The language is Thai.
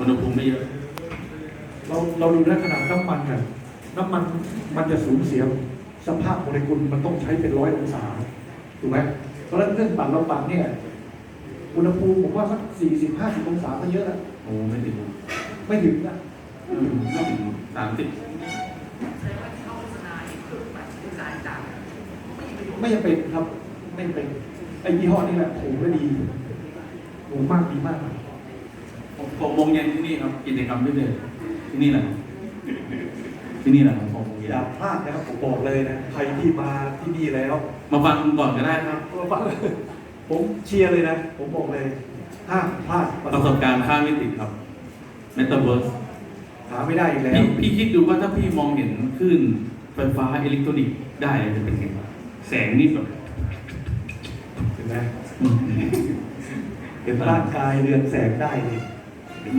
อุณหภูมิไม่เยอะ เราเราดูได้ขนาดน้ำมันน่ะน้ำมันมันจะสูญเสียสภาพโมเลกุลมันต้องใช้เป็นร้อยองศาถูกไหมเพราะฉะนั้นเครื่องปั่นเราปั่นเนี่ยอุณหภูมิผมว่าสักสี่สิบห้าสิบองศาก็เยอะแล้วโอ้ไม่ถึงไม่ถึงนะอืมไม่ถึงสามสิบใช้ว่าที่เขาโฆษณาเครื่องแบบดีไซน์ต่างไม่มีประโยชน์ไม่จำเป็นครับ ไม่จำเป็นไอ้ยี่ห้อนี่แหละถูกและดีถูกมากดีมาก หกโมงเย็นที่นี่ครับกิจกรรมพิเศษที่นี่แหละที่นี่แหละครับหกโมงเย็นอย่าพลาดนะครับผมบอกเลยนะใครที่มาที่นี่แล้ว มาฟังก่อนก็ได้ครับก็ฟังผมเชียร์เลยนะ ผมบอกเลยห้ามพลาดประสบการณ์ข้ามมิติครับ Metaverse หาไม่ได้อีกแล้ว พี่พี่คิดดูว่าถ้าพี่มองเห็นคลื่นไฟฟ้าอิเล็กทรอนิกส์ได้จะเป็นไงแสงนี่แบบเห็นไหมเห็นร่างกายเรืองแสงได้เลยมอง Le.